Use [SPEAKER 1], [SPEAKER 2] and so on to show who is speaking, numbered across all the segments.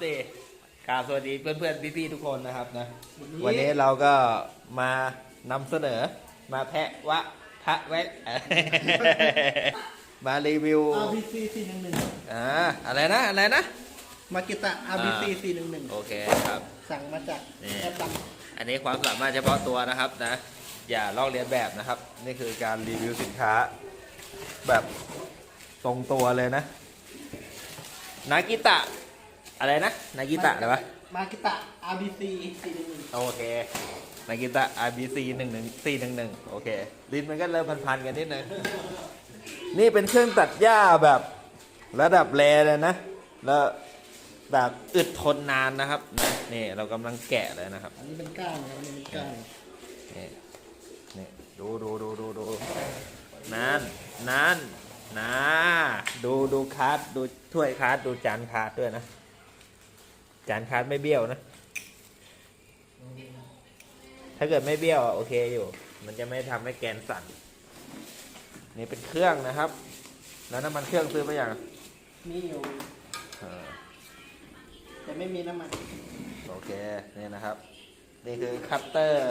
[SPEAKER 1] เดกราบสวัสดีเพื่อนๆพี่ๆทุกคนนะครับนะ วันนี้เราก็มานำเสนอ มาแพะวะทะแวะ มารีวิว
[SPEAKER 2] RBC 411
[SPEAKER 1] อ่าอะไรนะ อะไรนะ
[SPEAKER 2] มากิตะ RBC
[SPEAKER 1] อ่า
[SPEAKER 2] 411
[SPEAKER 1] โอเคครับ
[SPEAKER 2] สั่งมาจาก
[SPEAKER 1] นี่
[SPEAKER 2] แอปตัง
[SPEAKER 1] อันนี้ความสามารถเฉพาะตัวนะครับนะ อย่าลอกเลียนแบบนะครับ นี่คือการรีวิวสินค้า แบบตรงตัวเลยนะ นากิตะ อะไรนะ นากิตะอะไรวะ
[SPEAKER 2] มากิตะ RBC 411
[SPEAKER 1] โอเค นากิตะ RBC หนึ่งหนึ่งสี่หนึ่งหนึ่งโอเคลิ้นมันก็เริ่มพันๆกันนิดนึง นี่เป็นเครื่องตัดหญ้าแบบระดับแรเลยนะ แล้วแบบอึดทนนานนะครับนะนี่เรากำลังแกะเลยนะครับ
[SPEAKER 2] อันนี้เป็นก้านนะครับอันนี้เป็นก้าน
[SPEAKER 1] นี่นี่ดูดูดูดูดูนั่นนั่นนะดูดูคาร์ดดูถ้วยคาร์ดดูจานคาร์ดด้วยนะ จานคาร์ดไม่เบี้ยวนะ ถ้าเกิดไม่เบี้ยวอะโอเคอยู่ มันจะไม่ทำให้แกนสั่น นี่เป็นเครื่องนะครับ แล้วน้ำมันเครื่องซื้อไปอย่าง
[SPEAKER 2] มีอยู่
[SPEAKER 1] อ่า
[SPEAKER 2] แต่ไม่มีน้ำมัน
[SPEAKER 1] โอเคนี่นะครับ นี่คือคัตเตอร์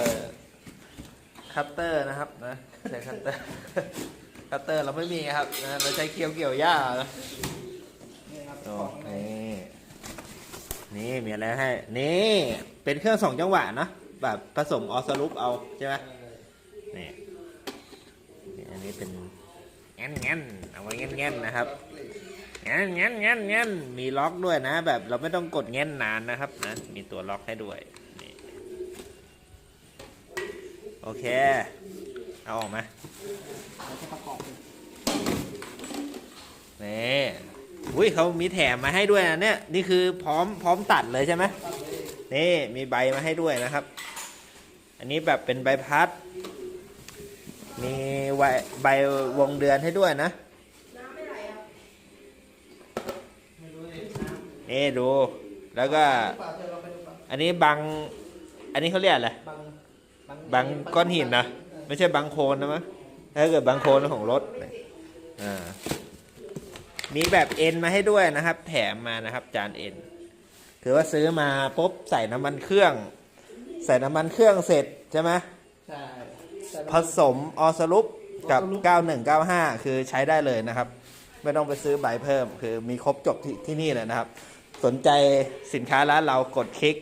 [SPEAKER 1] คัตเตอร์นะครับนะใช้คัตเตอร์ คัตเตอร์เราไม่มีครับนะเราใช้เคียวเกี่ยวหญ้านะ
[SPEAKER 2] นี่ครับ
[SPEAKER 1] โอ้
[SPEAKER 2] ของใน
[SPEAKER 1] นี่ นี่มีอะไรให้ นี่ เป็นเครื่องสองจังหวะนะแบบผสมออสลุปเอาใช่ไหมนี่อันนี้เป็นแง่นแง่นเอาไว้แง่นแง่นนะครับแง่นแง่นแง่นแง่นมีล็อกด้วยนะ แบบเราไม่ต้องกดแง่นนานนะครับนะมีตัวล็อกให้ด้วยนี่โอเค เอาออกมา
[SPEAKER 2] เราจะประกอบเน
[SPEAKER 1] นี่ อุ้ยเขามีแถมมาให้ด้วยนะเนี่ยนี่คือพร้อมพร้อมตัดเลยใช่ไหมนี่มีใบมาให้ด้วยนะครับ อันนี้แบบเป็นใบพัด มีใบใบวงเดือนให้ด้วยนะ
[SPEAKER 2] เลยน้ำ
[SPEAKER 1] นี่ดู แล้วก็ อันนี้บังอันนี้เขาเรียกอะไร
[SPEAKER 2] บาง
[SPEAKER 1] บังก้อนหินนะ ไม่ใช่บังโคลนนะมั้งถ้าเกิดบังโคลนของรถอ่า มีแบบเอ็นมาให้ด้วยนะครับ แถมมานะครับ จานเอ็นคือว่าซื้อมาปุ๊บใส่น้ำมันเครื่อง ใส่น้ำมันเครื่องเสร็จใช่ไหม
[SPEAKER 2] ใช่แต่
[SPEAKER 1] ผสมออสลุปกับ
[SPEAKER 2] ออสรุป
[SPEAKER 1] 9195 คือใช้ได้เลยนะครับ ไม่ต้องไปซื้อใบเพิ่ม คือมีครบจบที่ที่นี่เลยนะครับ สนใจสินค้าร้านเรากดคลิก